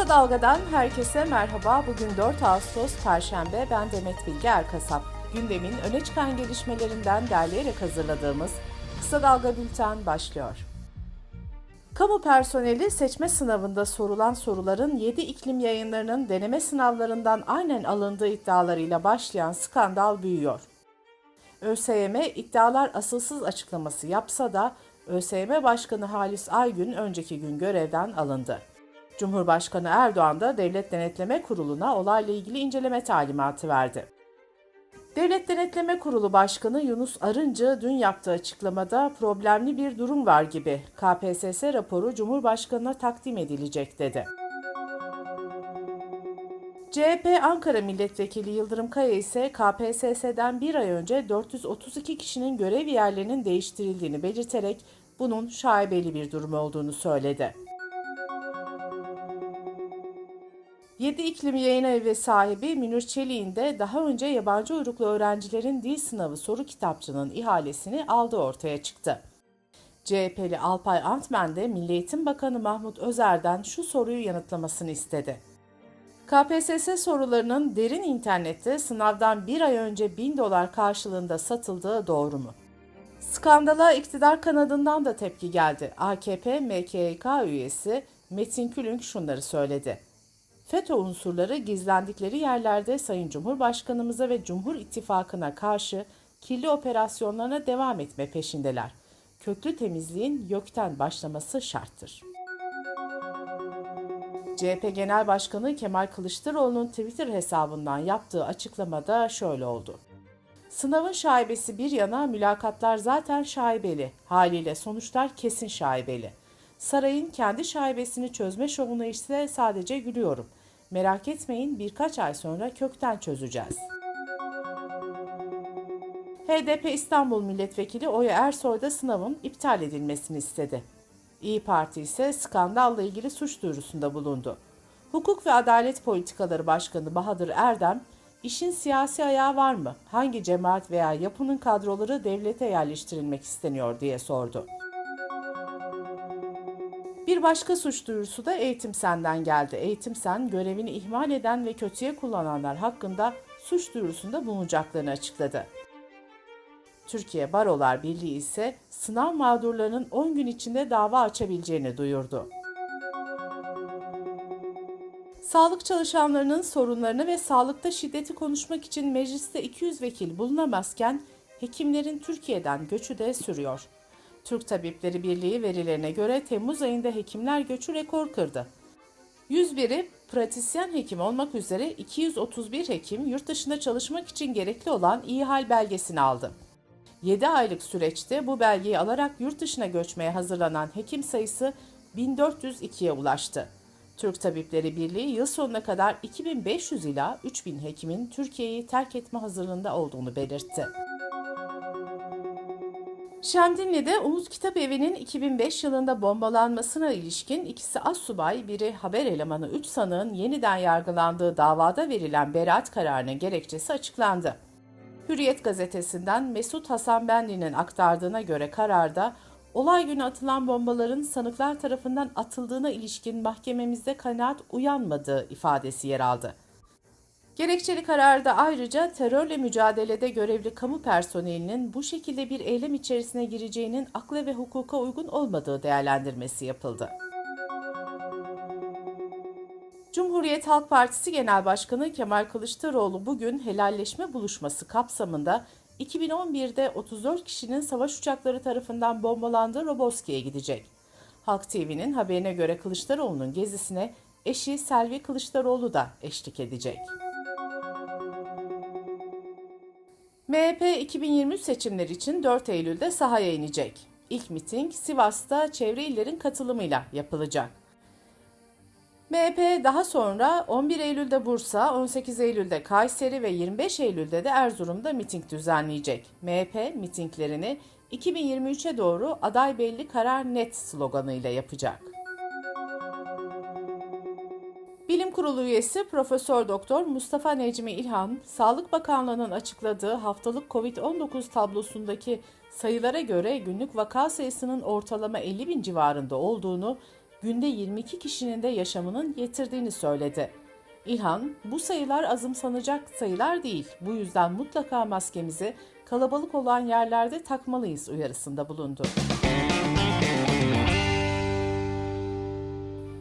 Kısa Dalga'dan herkese merhaba. Bugün 4 Ağustos Perşembe. Ben Demet Bilge Erkasap. Gündemin öne çıkan gelişmelerinden derleyerek hazırladığımız Kısa Dalga Bülten başlıyor. Kamu personeli seçme sınavında sorulan soruların 7 iklim yayınlarının deneme sınavlarından aynen alındığı iddialarıyla başlayan skandal büyüyor. ÖSYM iddialar asılsız açıklaması yapsa da ÖSYM Başkanı Halis Aygün önceki gün görevden alındı. Cumhurbaşkanı Erdoğan da Devlet Denetleme Kurulu'na olayla ilgili inceleme talimatı verdi. Devlet Denetleme Kurulu Başkanı Yunus Arıncı dün yaptığı açıklamada problemli bir durum var gibi. KPSS raporu Cumhurbaşkanı'na takdim edilecek dedi. CHP Ankara Milletvekili Yıldırım Kaya ise KPSS'den bir ay önce 432 kişinin görev yerlerinin değiştirildiğini belirterek bunun şaibeli bir durum olduğunu söyledi. 7 İklim Yayın Evi sahibi Münir Çelik'in de daha önce yabancı uyruklu öğrencilerin dil sınavı soru kitapçının ihalesini aldığı ortaya çıktı. CHP'li Alpay Antmen de Milli Eğitim Bakanı Mahmut Özer'den şu soruyu yanıtlamasını istedi. KPSS sorularının derin internette sınavdan bir ay önce 1000 dolar karşılığında satıldığı doğru mu? Skandala iktidar kanadından da tepki geldi. AKP MKYK üyesi Metin Külünk şunları söyledi. FETÖ unsurları gizlendikleri yerlerde Sayın Cumhurbaşkanımıza ve Cumhur İttifakı'na karşı kirli operasyonlarına devam etme peşindeler. Köklü temizliğin YÖK'ten başlaması şarttır. CHP Genel Başkanı Kemal Kılıçdaroğlu'nun Twitter hesabından yaptığı açıklamada şöyle oldu. Sınavın şaibesi bir yana mülakatlar zaten şaibeli. Haliyle sonuçlar kesin şaibeli. Sarayın kendi şaibesini çözme şovuna ise sadece gülüyorum. Merak etmeyin birkaç ay sonra kökten çözeceğiz. HDP İstanbul Milletvekili Oya Ersoy da sınavın iptal edilmesini istedi. İyi Parti ise skandalla ilgili suç duyurusunda bulundu. Hukuk ve Adalet Politikaları Başkanı Bahadır Erdem, işin siyasi ayağı var mı? Hangi cemaat veya yapının kadroları devlete yerleştirilmek isteniyor diye sordu. Bir başka suç duyurusu da Eğitim Sen'den geldi. Eğitim Sen, görevini ihmal eden ve kötüye kullananlar hakkında suç duyurusunda bulunacaklarını açıkladı. Türkiye Barolar Birliği ise sınav mağdurlarının 10 gün içinde dava açabileceğini duyurdu. Sağlık çalışanlarının sorunlarını ve sağlıkta şiddeti konuşmak için mecliste 200 vekil bulunamazken hekimlerin Türkiye'den göçü de sürüyor. Türk Tabipleri Birliği verilerine göre Temmuz ayında hekimler göçü rekor kırdı. 101'i pratisyen hekim olmak üzere 231 hekim yurt dışında çalışmak için gerekli olan iyi hal belgesini aldı. 7 aylık süreçte bu belgeyi alarak yurt dışına göçmeye hazırlanan hekim sayısı 1402'ye ulaştı. Türk Tabipleri Birliği yıl sonuna kadar 2500 ila 3000 hekimin Türkiye'yi terk etme hazırlığında olduğunu belirtti. Şemdinli'de Umut Kitap Evi'nin 2005 yılında bombalanmasına ilişkin ikisi assubay, biri haber elemanı 3 sanığın yeniden yargılandığı davada verilen beraat kararının gerekçesi açıklandı. Hürriyet gazetesinden Mesut Hasan Benli'nin aktardığına göre kararda olay günü atılan bombaların sanıklar tarafından atıldığına ilişkin mahkememizde kanaat uyanmadığı ifadesi yer aldı. Gerekçeli kararda ayrıca terörle mücadelede görevli kamu personelinin bu şekilde bir eylem içerisine gireceğinin akla ve hukuka uygun olmadığı değerlendirmesi yapıldı. Cumhuriyet Halk Partisi Genel Başkanı Kemal Kılıçdaroğlu bugün helalleşme buluşması kapsamında 2011'de 34 kişinin savaş uçakları tarafından bombalandığı Roboski'ye gidecek. Halk TV'nin haberine göre Kılıçdaroğlu'nun gezisine eşi Selvi Kılıçdaroğlu da eşlik edecek. MHP 2023 seçimleri için 4 Eylül'de sahaya inecek. İlk miting Sivas'ta çevre illerin katılımıyla yapılacak. MHP daha sonra 11 Eylül'de Bursa, 18 Eylül'de Kayseri ve 25 Eylül'de de Erzurum'da miting düzenleyecek. MHP mitinglerini 2023'e doğru aday belli karar net sloganıyla yapacak. Kurulu üyesi Profesör Doktor Mustafa Necmi İlhan, Sağlık Bakanlığı'nın açıkladığı haftalık COVID-19 tablosundaki sayılara göre günlük vaka sayısının ortalama 50 bin civarında olduğunu, günde 22 kişinin de yaşamının yitirdiğini söyledi. İlhan, bu sayılar azımsanacak sayılar değil. Bu yüzden mutlaka maskemizi kalabalık olan yerlerde takmalıyız uyarısında bulundu.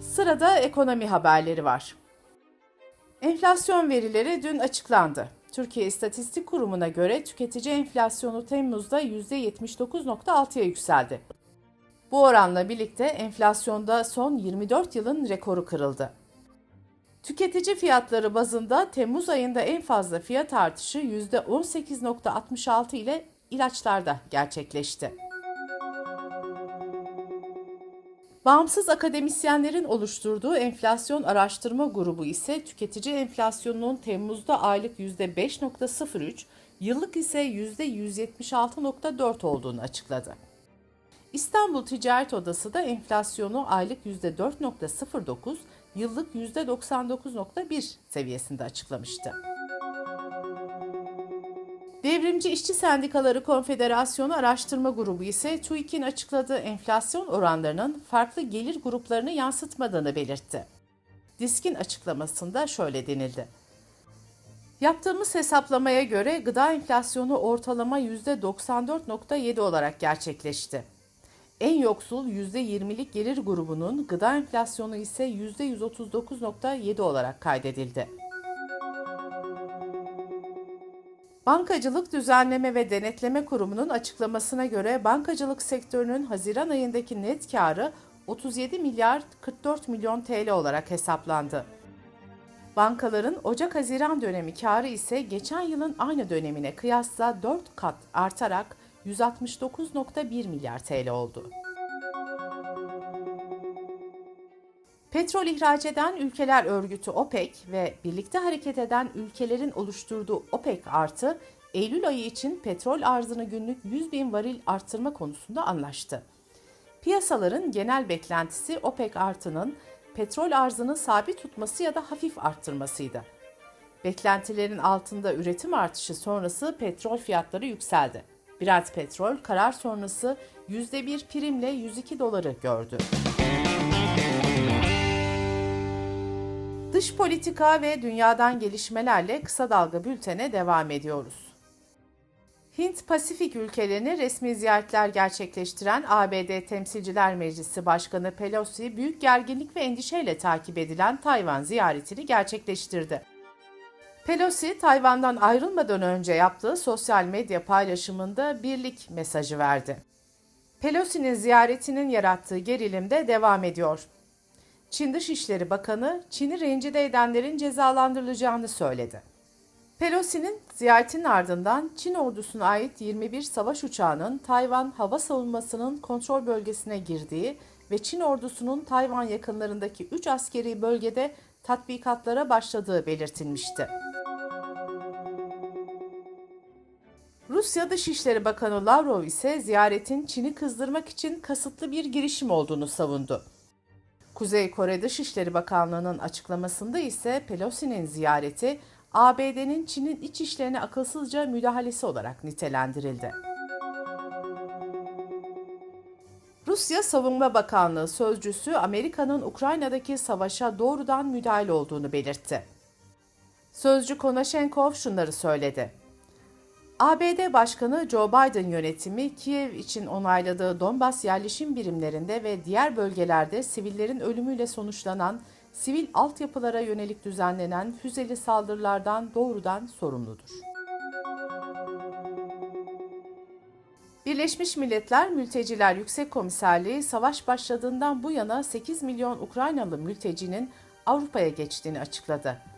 Sırada ekonomi haberleri var. Enflasyon verileri dün açıklandı. Türkiye İstatistik Kurumu'na göre tüketici enflasyonu Temmuz'da %79.6'ya yükseldi. Bu oranla birlikte enflasyonda son 24 yılın rekoru kırıldı. Tüketici fiyatları bazında Temmuz ayında en fazla fiyat artışı %18.66 ile ilaçlarda gerçekleşti. Bağımsız akademisyenlerin oluşturduğu enflasyon araştırma grubu ise tüketici enflasyonunun Temmuz'da aylık %5.03, yıllık ise %176.4 olduğunu açıkladı. İstanbul Ticaret Odası da enflasyonu aylık %4.09, yıllık %99.1 seviyesinde açıklamıştı. Devrimci İşçi Sendikaları Konfederasyonu Araştırma Grubu ise TÜİK'in açıkladığı enflasyon oranlarının farklı gelir gruplarını yansıtmadığını belirtti. Disk'in açıklamasında şöyle denildi. Yaptığımız hesaplamaya göre gıda enflasyonu ortalama %94.7 olarak gerçekleşti. En yoksul %20'lik gelir grubunun gıda enflasyonu ise %139.7 olarak kaydedildi. Bankacılık Düzenleme ve Denetleme Kurumu'nun açıklamasına göre bankacılık sektörünün Haziran ayındaki net karı 37 milyar 44 milyon TL olarak hesaplandı. Bankaların Ocak-Haziran dönemi karı ise geçen yılın aynı dönemine kıyasla 4 kat artarak 169.1 milyar TL oldu. Petrol ihraç eden ülkeler örgütü OPEC ve birlikte hareket eden ülkelerin oluşturduğu OPEC artı Eylül ayı için petrol arzını günlük 100 bin varil arttırma konusunda anlaştı. Piyasaların genel beklentisi OPEC artının petrol arzını sabit tutması ya da hafif arttırmasıydı. Beklentilerin altında üretim artışı sonrası petrol fiyatları yükseldi. Brent petrol karar sonrası %1 primle 102 doları gördü. Dış politika ve dünyadan gelişmelerle kısa dalga bültene devam ediyoruz. Hint-Pasifik ülkelerini resmi ziyaretler gerçekleştiren ABD Temsilciler Meclisi Başkanı Pelosi, büyük gerginlik ve endişeyle takip edilen Tayvan ziyaretini gerçekleştirdi. Pelosi, Tayvan'dan ayrılmadan önce yaptığı sosyal medya paylaşımında birlik mesajı verdi. Pelosi'nin ziyaretinin yarattığı gerilim de devam ediyor. Çin Dışişleri Bakanı, Çin'i rencide edenlerin cezalandırılacağını söyledi. Pelosi'nin ziyaretinin ardından Çin ordusuna ait 21 savaş uçağının Tayvan hava savunmasının kontrol bölgesine girdiği ve Çin ordusunun Tayvan yakınlarındaki 3 askeri bölgede tatbikatlara başladığı belirtilmişti. Rusya Dışişleri Bakanı Lavrov ise ziyaretin Çin'i kızdırmak için kasıtlı bir girişim olduğunu savundu. Kuzey Kore Dışişleri Bakanlığı'nın açıklamasında ise Pelosi'nin ziyareti ABD'nin Çin'in iç işlerine akılsızca müdahalesi olarak nitelendirildi. Rusya Savunma Bakanlığı sözcüsü Amerika'nın Ukrayna'daki savaşa doğrudan müdahil olduğunu belirtti. Sözcü Konashenkov şunları söyledi. ABD Başkanı Joe Biden yönetimi Kiev için onayladığı Donbas yerleşim birimlerinde ve diğer bölgelerde sivillerin ölümüyle sonuçlanan sivil altyapılara yönelik düzenlenen füzeli saldırılardan doğrudan sorumludur. Birleşmiş Milletler Mülteciler Yüksek Komiserliği savaş başladığından bu yana 8 milyon Ukraynalı mültecinin Avrupa'ya geçtiğini açıkladı.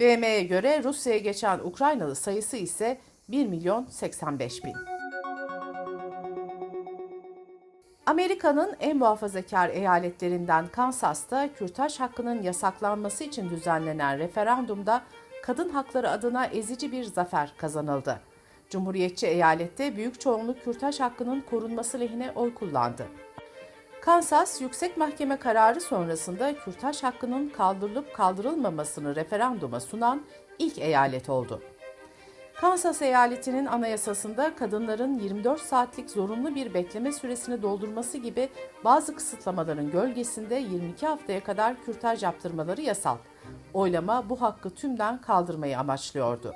BM'ye göre Rusya'ya geçen Ukraynalı sayısı ise 1 milyon 85 bin. Amerika'nın en muhafazakar eyaletlerinden Kansas'ta kürtaj hakkının yasaklanması için düzenlenen referandumda kadın hakları adına ezici bir zafer kazanıldı. Cumhuriyetçi eyalette büyük çoğunluk kürtaj hakkının korunması lehine oy kullandı. Kansas Yüksek Mahkeme kararı sonrasında kürtaj hakkının kaldırılıp kaldırılmamasını referanduma sunan ilk eyalet oldu. Kansas eyaletinin anayasasında kadınların 24 saatlik zorunlu bir bekleme süresini doldurması gibi bazı kısıtlamaların gölgesinde 22 haftaya kadar kürtaj yaptırmaları yasal. Oylama bu hakkı tümden kaldırmayı amaçlıyordu.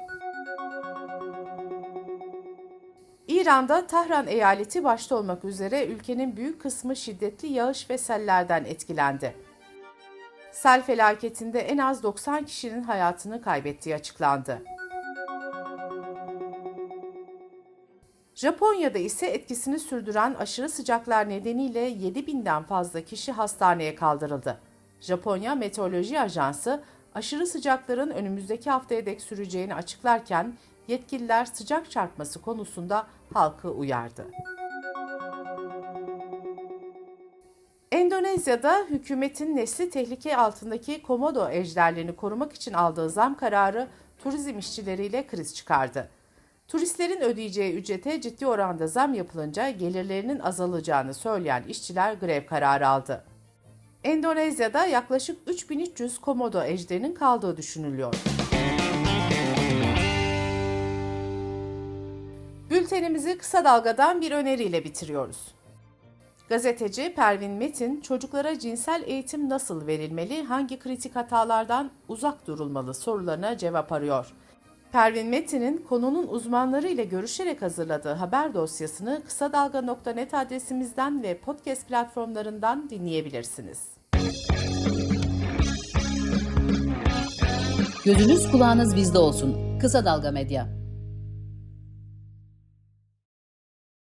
İran'da Tahran eyaleti başta olmak üzere ülkenin büyük kısmı şiddetli yağış ve sellerden etkilendi. Sel felaketinde en az 90 kişinin hayatını kaybettiği açıklandı. Japonya'da ise etkisini sürdüren aşırı sıcaklar nedeniyle 7000'den fazla kişi hastaneye kaldırıldı. Japonya Meteoroloji Ajansı aşırı sıcakların önümüzdeki haftaya dek süreceğini açıklarken yetkililer sıcak çarpması konusunda halkı uyardı. Endonezya'da hükümetin nesli tehlike altındaki komodo ejderlerini korumak için aldığı zam kararı turizm işçileriyle kriz çıkardı. Turistlerin ödeyeceği ücrete ciddi oranda zam yapılınca gelirlerinin azalacağını söyleyen işçiler grev kararı aldı. Endonezya'da yaklaşık 3300 komodo ejderinin kaldığı düşünülüyor. Bültenimizi kısa dalgadan bir öneriyle bitiriyoruz. Gazeteci Pervin Metin, çocuklara cinsel eğitim nasıl verilmeli, hangi kritik hatalardan uzak durulmalı sorularına cevap arıyor. Pervin Metin'in konunun uzmanları ile görüşerek hazırladığı haber dosyasını kısa dalga.net adresimizden ve podcast platformlarından dinleyebilirsiniz. Gözünüz kulağınız bizde olsun. Kısa Dalga Medya.